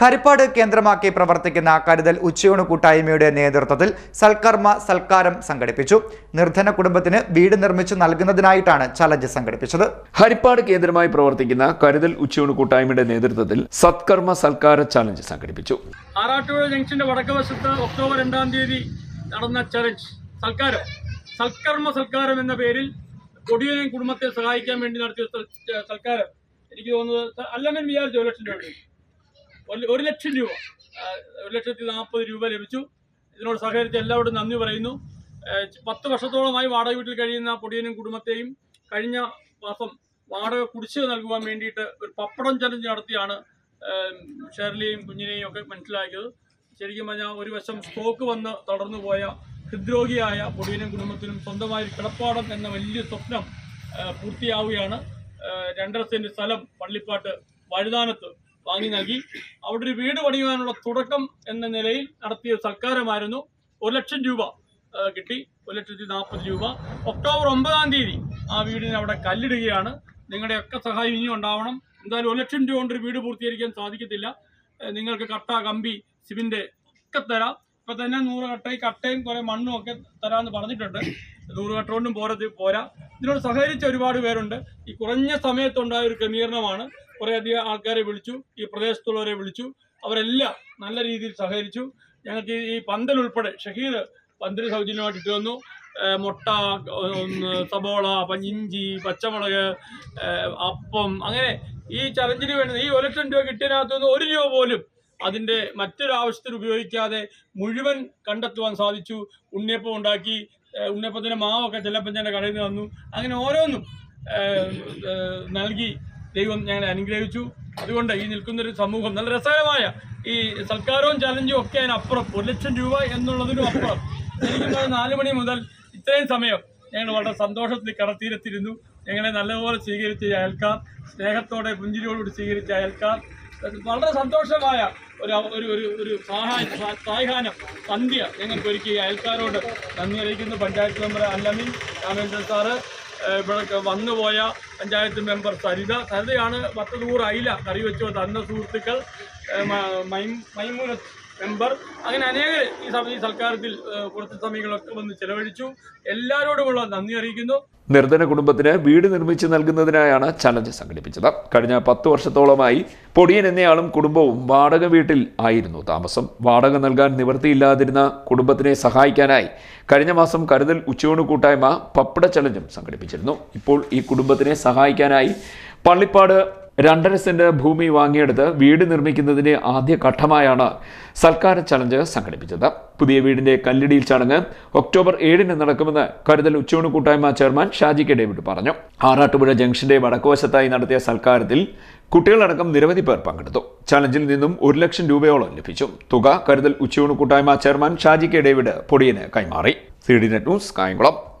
ഹരിപ്പാട് കേന്ദ്രമാക്കി പ്രവർത്തിക്കുന്ന കരുതൽ ഉച്ചയൂണ് കൂട്ടായ്മയുടെ നേതൃത്വത്തിൽ സൽക്കർമ്മ സൽക്കാരം സംഘടിപ്പിച്ചു. നിർധന കുടുംബത്തിന് വീട് നിർമ്മിച്ചു നൽകുന്നതിനായിട്ടാണ് ചലഞ്ച് സംഘടിപ്പിച്ചത്. ഹരിപ്പാട് കേന്ദ്രമായി പ്രവർത്തിക്കുന്ന കരുതൽ ഉച്ചയൂണ് കൂട്ടായ്മയുടെ നേതൃത്വത്തിൽ സത്കർമ്മ സൽക്കാര ചലഞ്ച് സംഘടിപ്പിച്ചു. ആറാട്ടുപുഴ ജംഗ്ഷന്റെ വടക്ക് വശത്ത് ഒക്ടോബർ രണ്ടാം തീയതി നടന്ന ചലഞ്ച്. സൽക്കാരം. സൽക്കർമ്മ സൽക്കാരം എന്ന പേരിൽ കൊടിയനും കുടുംബത്തെ സഹായിക്കാൻ വേണ്ടി നടത്തിയ സൽ- സൽക്കാരം. എനിക്ക് തോന്നുന്നത് അല്ലെങ്കിൽ വിചാരിച്ചു ഒരു ലക്ഷം രൂപ. ഒരു- ലക്ഷം രൂപ. ഒരു ലക്ഷത്തി നാൽപ്പത് രൂപ ലഭിച്ചു. ഇതിനോട് സഹകരിച്ച എല്ലാവരോടും നന്ദി പറയുന്നു. പത്ത് വർഷത്തോളമായി വാടക വീട്ടിൽ കഴിയുന്ന പൊടിയനും കുടുംബത്തെയും കഴിഞ്ഞ മാസം വാടക കുടിശ്ശിക നൽകുവാൻ വേണ്ടിയിട്ട് ഒരു പപ്പടം ചലഞ്ച് നടത്തിയാണ് ഷെർലിയെയും കുഞ്ഞിനെയും ഒക്കെ മനസ്സിലാക്കിയത്. ശരിക്കും പറഞ്ഞാൽ ഒരു വശം സ്ട്രോക്ക് വന്ന് തളർന്നു പോയ ഹൃദ്രോഗിയായ പൊടിയനും കുടുംബത്തിനും സ്വന്തമായി ഒരു കിടപ്പാടം എന്ന വലിയ സ്വപ്നം പൂർത്തിയാവുകയാണ്. രണ്ടര സെന്റ് സ്ഥലം പള്ളിപ്പാട്ട് വഴുതാനത്ത് വാങ്ങി നൽകി. അവിടെ ഒരു വീട് പണിയുവാനുള്ള തുടക്കം എന്ന നിലയിൽ നടത്തിയ സൽക്കാരമായിരുന്നു ഒരു ലക്ഷം രൂപ കിട്ടി. ഒരു ലക്ഷത്തി നാൽപ്പത് രൂപ. ഒക്ടോബർ ഒമ്പതാം തീയതി ആ വീടിന് അവിടെ കല്ലിടുകയാണ്. നിങ്ങളുടെയൊക്കെ സഹായം ഇനിയും ഉണ്ടാവണം. എന്തായാലും ഒരു ലക്ഷം രൂപ കൊണ്ട് ഒരു വീട് പൂർത്തീകരിക്കാൻ സാധിക്കത്തില്ല. നിങ്ങൾക്ക് കട്ട കമ്പി സിമെന്റ് ഒക്കെ തരാം. ഇപ്പൊ തന്നെ നൂറ് കട്ടയും കട്ടയും കുറെ മണ്ണും ഒക്കെ തരാമെന്ന് പറഞ്ഞിട്ടുണ്ട്. നൂറ് കട്ട കൊണ്ടും പോരാ. ഇതിനോട് സഹകരിച്ച ഒരുപാട് പേരുണ്ട്. ഈ കുറഞ്ഞ സമയത്തുണ്ടായ ഒരു ക്രമീകരണമാണ്. കുറേയധികം ആൾക്കാരെ വിളിച്ചു ഈ പ്രദേശത്തുള്ളവരെ വിളിച്ചു അവരെല്ലാം നല്ല രീതിയിൽ സഹകരിച്ചു. ഞങ്ങൾക്ക് ഈ പന്തൽ ഉൾപ്പെടെ ഷഹീർ പന്തൽ സൗജന്യമായിട്ട് ഇട്ട് തന്നു. മുട്ട സബോള പഞ്ഞിഞ്ചി പച്ചമുളക് അപ്പം അങ്ങനെ ഈ ചലഞ്ചിന് വേണ്ടി ഈ ഒരു ലക്ഷം രൂപ കിട്ടിയതിനകത്തുനിന്ന് ഒരു രൂപ പോലും അതിന്റെ മറ്റൊരു ആവശ്യത്തിന് ഉപയോഗിക്കാതെ മുഴുവൻ കണ്ടെത്തുവാൻ സാധിച്ചു. ഉണ്ണിയപ്പം ഉണ്ടാക്കി ഉണ്ണിയപ്പത്തിന്റെ മാവൊക്കെ തന്നെ കടയിൽ നിന്ന് വന്നു അങ്ങനെ ഓരോന്നും നൽകി ദൈവം ഞങ്ങളെ അനുഗ്രഹിച്ചു. അതുകൊണ്ട് ഈ നിൽക്കുന്നൊരു സമൂഹം നല്ല രസകരമായ ഈ സൽക്കാരവും ചലഞ്ചും ഒക്കെ അതിനപ്പുറം. ഒരു ലക്ഷം രൂപ എന്നുള്ളതിനും അപ്പുറം. പറഞ്ഞാൽ നാല് മണി മുതൽ ഇത്രയും സമയം ഞങ്ങൾ വളരെ സന്തോഷത്തിൽ കടത്തീരത്തിരുന്നു ഞങ്ങളെ നല്ലപോലെ സ്വീകരിച്ച അയൽക്കാർ സ്നേഹത്തോടെ പുഞ്ചിരിയോടുകൂടി സ്വീകരിച്ച അയൽക്കാർ വളരെ സന്തോഷമായ ഒരു ഒരു ഒരു ഒരു സഹായ സായാഹ്നം സന്ധ്യ ഞങ്ങൾക്ക് ഒരുക്കി അയൽക്കാരോട് നന്ദി അറിയിക്കുന്നു. പഞ്ചായത്ത് മെമ്പർ അല്ലമിൻ രാമേന്ദ്രൻ സാറ് ഇവിടെ വന്നുപോയ പഞ്ചായത്ത് മെമ്പർ സരിത. സരിതയാണ് പത്ത് നൂറ് അയില കറി വെച്ചു തന്ന സുഹൃത്തുക്കൾ മൈമൂനത്ത് മെമ്പർ. അങ്ങനെ അനേകർ ഈ ഈ സൽക്കാരത്തിൽ കുറച്ച് സമയങ്ങളൊക്കെ വന്ന് ചെലവഴിച്ചു. എല്ലാവരോടുമുള്ള നന്ദി അറിയിക്കുന്നു. നിർധന കുടുംബത്തിന് വീട് നിർമ്മിച്ചു നൽകുന്നതിനായാണ് ചലഞ്ച് സംഘടിപ്പിച്ചത്. കഴിഞ്ഞ പത്ത് വർഷത്തോളമായി പൊടിയൻ എന്നയാളും കുടുംബവും വാടക വീട്ടിൽ ആയിരുന്നു താമസം. വാടക നൽകാൻ നിവൃത്തിയില്ലാതിരുന്ന കുടുംബത്തിനെ സഹായിക്കാനായി കഴിഞ്ഞ മാസം കരുതൽ ഉച്ചയൂണ് കൂട്ടായ്മ പപ്പട ചലഞ്ചും സംഘടിപ്പിച്ചിരുന്നു. ഇപ്പോൾ ഈ കുടുംബത്തിനെ സഹായിക്കാനായി. പള്ളിപ്പാട് രണ്ടര സെന്റ് ഭൂമി വാങ്ങിയെടുത്ത് വീട് നിർമ്മിക്കുന്നതിന്റെ ആദ്യ ഘട്ടമായാണ് സൽക്കാര ചലഞ്ച് സംഘടിപ്പിച്ചത്. പുതിയ വീടിന്റെ കല്ലിടിയിൽ ചടങ്ങ് ഒക്ടോബർ ഏഴിന് നടക്കുമെന്ന് കരുതൽ ഉച്ചയൂണ് കൂട്ടായ്മ ചെയർമാൻ ഷാജി കെ ഡേവിഡ് പറഞ്ഞു. ആറാട്ടുപുഴ ജംഗ്ഷന്റെ വടക്കുവശത്തായി നടത്തിയ സൽക്കാരത്തിൽ കുട്ടികളടക്കം നിരവധി പേർ പങ്കെടുത്തു. ചലഞ്ചിൽ നിന്നും ഒരു ലക്ഷം രൂപയോളം ലഭിച്ചു. തുക കരുതൽ ഉച്ചയൂണ് കൂട്ടായ്മ ചെയർമാൻ ഷാജി കെ ഡേവിഡ് പൊടിയന് കൈമാറി. C D net news Kayamkulam.